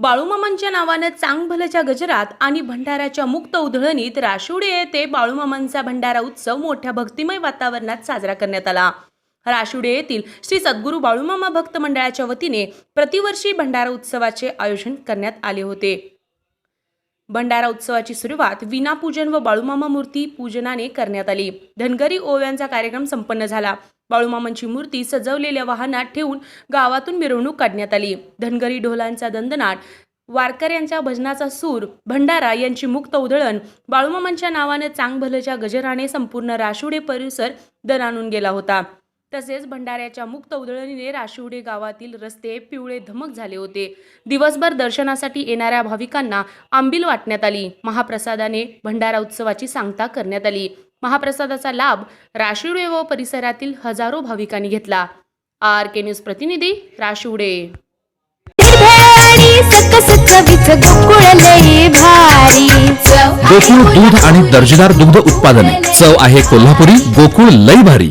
बाळूमामांच्या नावानं चांगभलच्या गजरात आणि भंडाऱ्याच्या मुक्त उधळणीत राशुडे येथे बाळूमामांचा भंडारा उत्सव मोठ्या भक्तिमय वातावरणात साजरा करण्यात आला. राशिवडे येथील श्री सद्गुरू बाळूमामा भक्त मंडळाच्या वतीने प्रतिवर्षी भंडारा उत्सवाचे आयोजन करण्यात आले होते. भंडारा उत्सवाची सुरुवात विनापूजन व बाळूमामा मूर्ती पूजनाने करण्यात आली. धनगरी ओव्यांचा कार्यक्रम संपन्न झाला. बाळूमामांची मूर्ती सजवलेल्या वाहनात ठेवून गावातून मिरवणूक काढण्यात आली. धनगरी ढोलांचा दंदनाट वारकऱ्यांच्या भजनाचा सूर भंडारा यांची मुक्त उधळण बाळूमामांच्या नावाने चांगभलच्या गजराने संपूर्ण राशुडे परिसर दणानून गेला होता. तसेच भंडाऱ्याच्या मुक्त उधळणीने राशिवडे गावातील रस्ते पिवळे धमक झाले होते. दिवसभर दर्शनासाठी येणाऱ्या भाविकांना आंबील वाटण्यात आली. महाप्रसादाने भंडारा उत्सवाची सांगता करण्यात आली. महाप्रसादाचा लाभ राशिवडे व परिसरातील हजारो भाविकांनी घेतला. आर के न्यूज प्रतिनिधी राशिवडे. गोकुळ दूध आणि दर्जेदार दुग्ध उत्पादने. चव आहे कोल्हापुरी गोकुळ लई भारी.